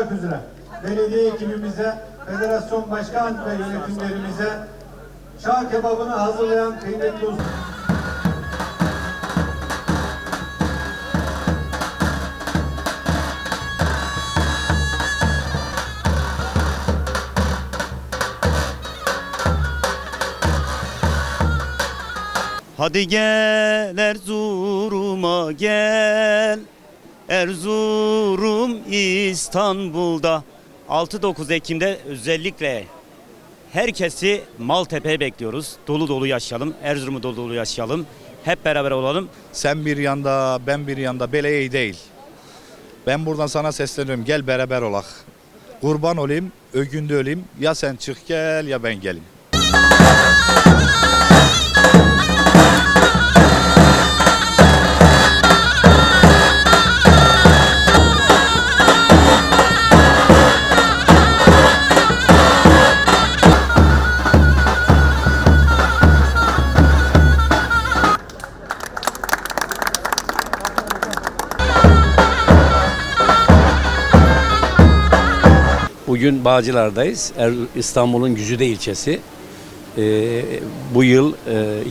olmak üzere belediye ekibimize, federasyon başkan ve yönetimlerimize şah kebabını hazırlayan kıymetli usta. Hadi gel Erzurum'a gel Erzurum İstanbul'da 6-9 Ekim'de özellikle herkesi Maltepe'ye bekliyoruz. Dolu dolu yaşayalım. Erzurum'u dolu dolu yaşayalım. Hep beraber olalım. Sen bir yanda, ben bir yanda beleği değil. Ben buradan sana sesleniyorum. Gel beraber olak. Kurban olayım, ögünde öleyim. Ya sen çık gel ya ben gelim. Bugün Bağcılar'dayız. Er- İstanbul'un Güzide ilçesi. Ee, bu yıl e,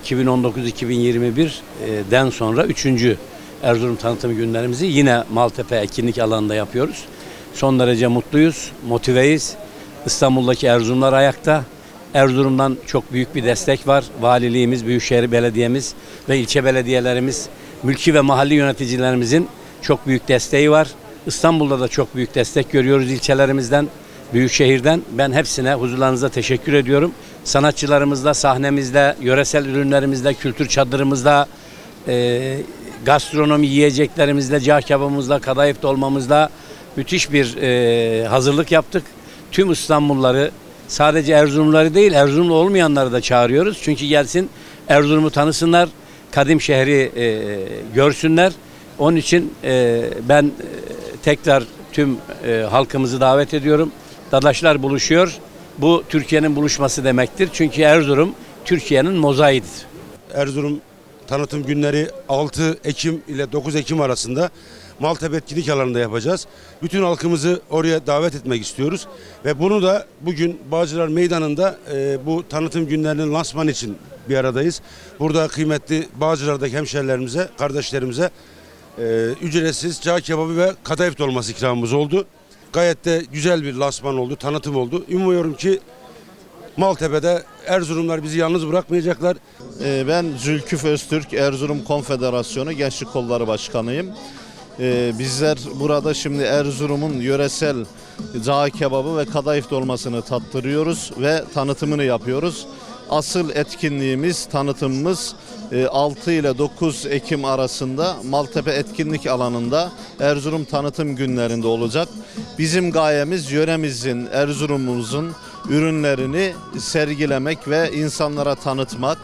2019-2021'den sonra 3. Erzurum tanıtım günlerimizi yine Maltepe etkinlik alanında yapıyoruz. Son derece mutluyuz, motiveyiz. İstanbul'daki Erzurumlar ayakta. Erzurum'dan çok büyük bir destek var. Valiliğimiz, Büyükşehir Belediye'miz ve ilçe belediyelerimiz, mülki ve mahalli yöneticilerimizin çok büyük desteği var. İstanbul'da da çok büyük destek görüyoruz ilçelerimizden, Büyükşehir'den. Ben hepsine huzurlarınıza teşekkür ediyorum. Sanatçılarımızla, sahnemizle, yöresel ürünlerimizle, kültür çadırımızla, e, gastronomi yiyeceklerimizle, cağ kebabımızla, kadayıf dolmamızla müthiş bir e, hazırlık yaptık. Tüm İstanbulluları sadece Erzurumları değil Erzurumlu olmayanları da çağırıyoruz. Çünkü gelsin Erzurum'u tanısınlar, kadim şehri e, görsünler. Onun için e, ben e, tekrar tüm e, halkımızı davet ediyorum. Dadaşlar buluşuyor. Bu Türkiye'nin buluşması demektir. Çünkü Erzurum Türkiye'nin mozaiğidir. Erzurum tanıtım günleri 6 Ekim ile 9 Ekim arasında Maltepe etkinlik alanında yapacağız. Bütün halkımızı oraya davet etmek istiyoruz. Ve bunu da bugün Bağcılar Meydanı'nda e, bu tanıtım günlerinin lansman için bir aradayız. Burada kıymetli Bağcılar'daki hemşerilerimize, kardeşlerimize e, ücretsiz cağ kebabı ve kadayıf dolması ikramımız oldu. Gayet de güzel bir lansman oldu, tanıtım oldu. Umuyorum ki Maltepe'de Erzurumlar bizi yalnız bırakmayacaklar. Ee, Ben Zülküf Öztürk, Erzurum Konfederasyonu Gençlik Kolları Başkanıyım. Ee, Bizler burada şimdi Erzurum'un yöresel cağ kebabı ve kadayıf dolmasını tattırıyoruz ve tanıtımını yapıyoruz. Asıl etkinliğimiz, tanıtımımız e, 6 ile 9 Ekim arasında Maltepe Etkinlik Alanı'nda Erzurum Tanıtım Günlerinde olacak. Bizim gayemiz yöremizin, Erzurum'umuzun ürünlerini sergilemek ve insanlara tanıtmak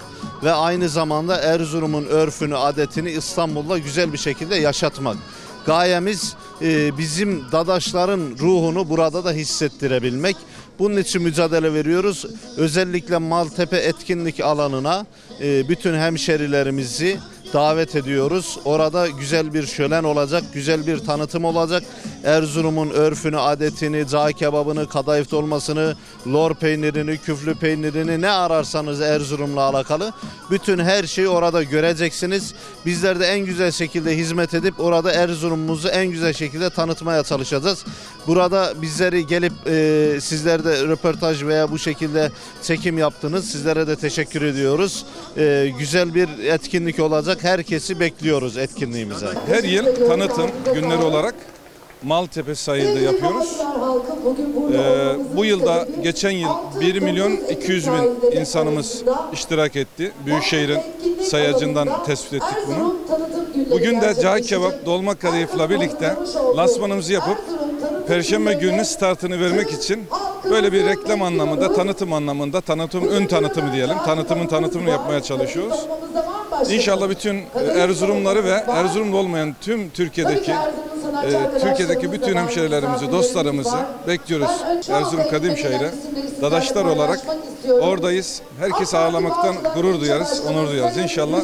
ve aynı zamanda Erzurum'un örfünü, adetini İstanbul'da güzel bir şekilde yaşatmak. Gayemiz e, bizim dadaşların ruhunu burada da hissettirebilmek. Bunun için mücadele veriyoruz. Özellikle Maltepe etkinlik alanına e, bütün hemşerilerimizi davet ediyoruz. Orada güzel bir şölen olacak, güzel bir tanıtım olacak. Erzurum'un örfünü, adetini, cağ kebabını, kadayıf dolmasını, lor peynirini, küflü peynirini ne ararsanız Erzurum'la alakalı bütün her şeyi orada göreceksiniz. Bizler de en güzel şekilde hizmet edip orada Erzurum'umuzu en güzel şekilde tanıtmaya çalışacağız. Burada bizleri gelip e, sizler de röportaj veya bu şekilde çekim yaptınız. Sizlere de teşekkür ediyoruz. E, güzel bir etkinlik olacak. Herkesi bekliyoruz etkinliğimize. Her yıl tanıtım günleri olarak Maltepe sahilde yapıyoruz. Ee, bu yılda geçen yıl 1 milyon 200 bin insanımız iştirak etti. Büyükşehir'in sayacından tespit ettik bunu. Bugün de cağ kebap dolma kadayıfla birlikte lansmanımızı yapıp Perşembe günü startını vermek için böyle bir reklam anlamında, tanıtım anlamında, tanıtım ön tanıtımı diyelim, tanıtımın tanıtımını yapmaya çalışıyoruz. İnşallah bütün Erzurumları ve Erzurumlu olmayan tüm Türkiye'deki e, Türkiye'deki bütün hemşerilerimizi, dostlarımızı bekliyoruz. Erzurum Kadim Şehri. Dadaşlar olarak oradayız. Herkesi ağırlamaktan gurur duyarız, onur duyarız. İnşallah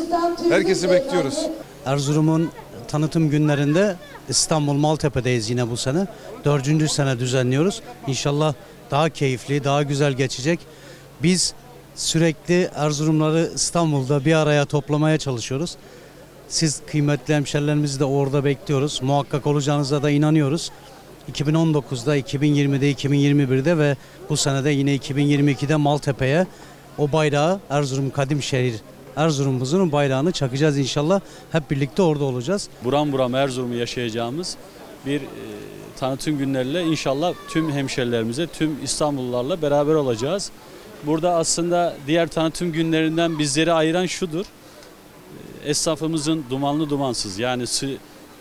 herkesi bekliyoruz. Erzurum'un tanıtım günlerinde İstanbul Maltepe'deyiz yine bu sene. Dördüncü sene düzenliyoruz. İnşallah daha keyifli, daha güzel geçecek. Biz sürekli Erzurumları İstanbul'da bir araya toplamaya çalışıyoruz. Siz kıymetli hemşerilerimizi de orada bekliyoruz. Muhakkak olacağınıza da inanıyoruz. 2019'da, 2020'de, 2021'de ve bu senede yine 2022'de Maltepe'ye o bayrağı Erzurum Kadim Şehir Erzurum'umuzun bayrağını çakacağız inşallah. Hep birlikte orada olacağız. buram buram Erzurum'u yaşayacağımız bir e, tanıtım günleriyle inşallah tüm hemşerilerimize, tüm İstanbullularla beraber olacağız. Burada aslında diğer tanıtım günlerinden bizleri ayıran şudur. Esnafımızın dumanlı dumansız yani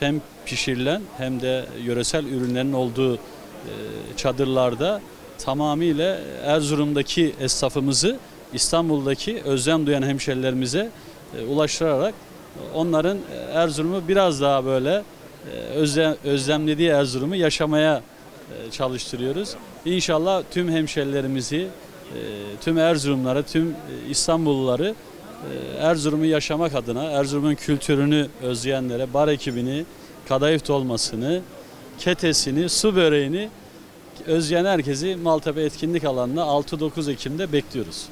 hem pişirilen hem de yöresel ürünlerin olduğu e, çadırlarda tamamıyla Erzurum'daki esnafımızı İstanbul'daki özlem duyan hemşerilerimize e, ulaştırarak onların Erzurum'u biraz daha böyle e, özlem, özlemlediği Erzurum'u yaşamaya çalıştırıyoruz. İnşallah tüm hemşerilerimizi, tüm Erzurumları, tüm İstanbulluları Erzurum'u yaşamak adına, Erzurum'un kültürünü özleyenlere, bar ekibini, kadayıf dolmasını, ketesini, su böreğini özleyen herkesi Maltepe etkinlik alanına 6-9 Ekim'de bekliyoruz.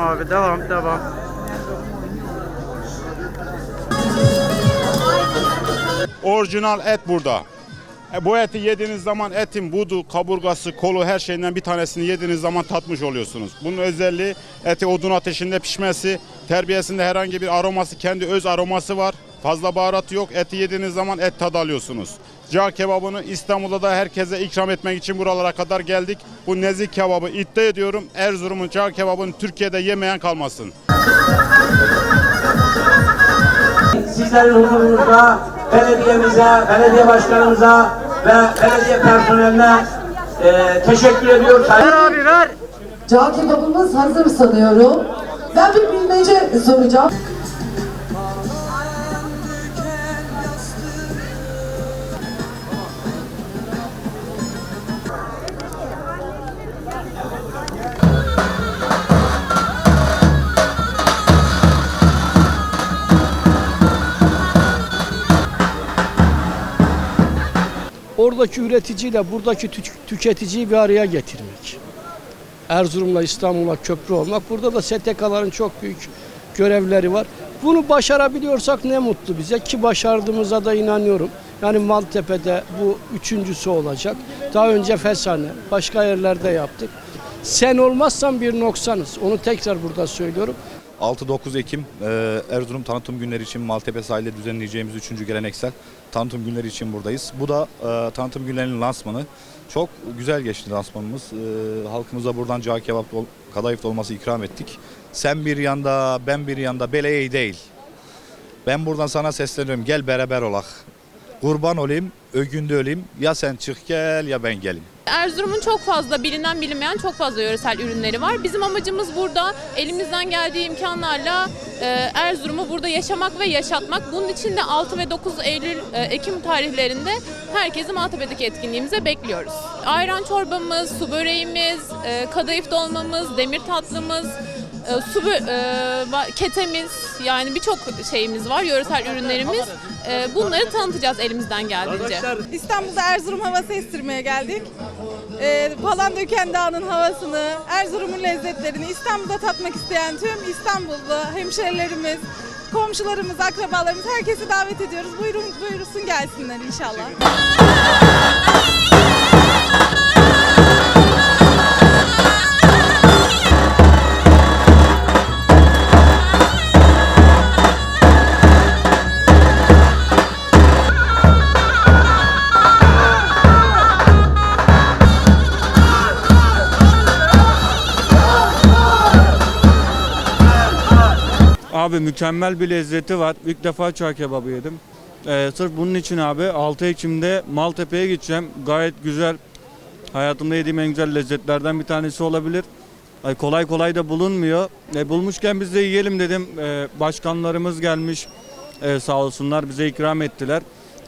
Abi devam devam. Orijinal et burada. E, bu eti yediğiniz zaman etin budu, kaburgası, kolu her şeyinden bir tanesini yediğiniz zaman tatmış oluyorsunuz. Bunun özelliği eti odun ateşinde pişmesi, terbiyesinde herhangi bir aroması, kendi öz aroması var. Fazla baharatı yok. Eti yediğiniz zaman et tadı alıyorsunuz. Cağ kebabını İstanbul'da da herkese ikram etmek için buralara kadar geldik. Bu nezik kebabı iddia ediyorum. Erzurum'un cağ kebabını Türkiye'de yemeyen kalmasın. Sizlerin huzurunuzda belediyemize, belediye başkanımıza ve belediye personeline e, teşekkür ediyoruz. Ver abi ver. Cağ kebabımız hazır sanıyorum. Ben bir bilmece soracağım. Oradaki üreticiyle buradaki tü- tüketiciyi bir araya getirmek. Erzurum'la İstanbul'a köprü olmak. Burada da STK'ların çok büyük görevleri var. Bunu başarabiliyorsak ne mutlu bize ki başardığımıza da inanıyorum. Yani Maltepe'de bu üçüncüsü olacak. Daha önce Fesane, başka yerlerde yaptık. Sen olmazsan bir noksanız. Onu tekrar burada söylüyorum. 6-9 Ekim e, Erzurum Tanıtım Günleri için Maltepe sahilde düzenleyeceğimiz 3. geleneksel tanıtım günleri için buradayız. Bu da e, tanıtım günlerinin lansmanı. Çok güzel geçti lansmanımız. E, halkımıza buradan cağ kebap, kadayıf dolması ikram ettik. Sen bir yanda, ben bir yanda, beleği değil. Ben buradan sana sesleniyorum. Gel beraber olak. Kurban olayım, ögünde öleyim. Ya sen çık gel ya ben gelim. Erzurum'un çok fazla bilinen bilinmeyen çok fazla yöresel ürünleri var. Bizim amacımız burada elimizden geldiği imkanlarla e, Erzurum'u burada yaşamak ve yaşatmak. Bunun için de 6 ve 9 Eylül e, Ekim tarihlerinde herkesi Maltepe'deki etkinliğimize bekliyoruz. Ayran çorbamız, su böreğimiz, e, kadayıf dolmamız, demir tatlımız, e, su e, ketemiz yani birçok şeyimiz var, yöresel ürünlerimiz. E, bunları tanıtacağız elimizden geldiğince. İstanbul'da Erzurum havası estirmeye geldik. Ee, Palandöken Dağı'nın havasını, Erzurum'un lezzetlerini İstanbul'da tatmak isteyen tüm İstanbullu hemşerilerimiz, komşularımız, akrabalarımız herkesi davet ediyoruz. Buyurun, buyursun gelsinler inşallah. Abi mükemmel bir lezzeti var. İlk defa çağ kebabı yedim. Ee, sırf bunun için abi 6 Ekim'de Maltepe'ye gideceğim. Gayet güzel. Hayatımda yediğim en güzel lezzetlerden bir tanesi olabilir. Ay, kolay kolay da bulunmuyor. E, bulmuşken biz de yiyelim dedim. E, başkanlarımız gelmiş. E, sağ olsunlar bize ikram ettiler.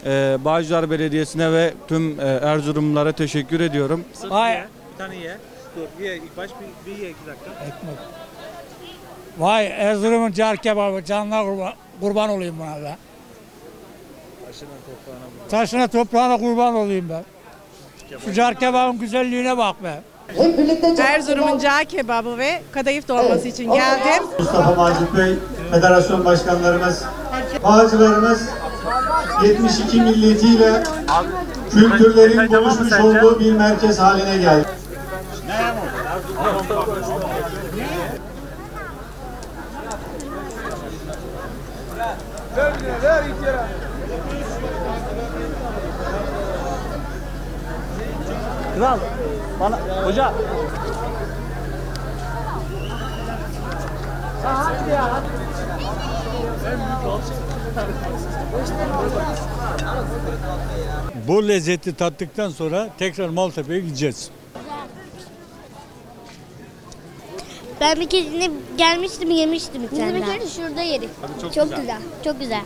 e, Bağcılar Belediyesi'ne ve tüm e, Erzurumlulara teşekkür ediyorum. Vay. Bir tane ye. Dur ye ilk baş bir, bir ye iki dakika. Ekmek. Vay Erzurum'un car kebabı canına kurban, kurban olayım buna be. Taşına toprağına Taşına toprağına kurban olayım ben. Şu car kebabın güzelliğine bak be. Erzurum'un cağ kebabı ve kadayıf dolması için geldim. Mustafa Macit Bey, federasyon başkanlarımız, bağcılarımız 72 milletiyle kültürlerin buluşmuş olduğu bir merkez haline geldi. Kral bana hoca Bu lezzeti tattıktan sonra tekrar Maltepe'ye gideceğiz. Ben bir kez gelmiştim yemiştim bir tane. Bir kere şurada yedik. çok, güzel. Çok güzel.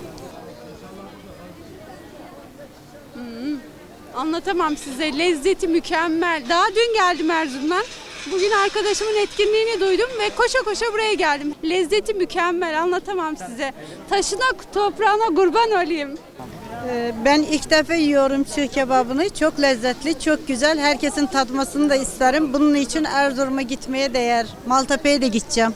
Anlatamam size. Lezzeti mükemmel. Daha dün geldim Erzurum'dan. Bugün arkadaşımın etkinliğini duydum ve koşa koşa buraya geldim. Lezzeti mükemmel. Anlatamam size. Taşına toprağına kurban olayım. Ee, Ben ilk defa yiyorum çığ kebabını. Çok lezzetli, çok güzel. Herkesin tatmasını da isterim. Bunun için Erzurum'a gitmeye değer. Maltepe'ye de gideceğim.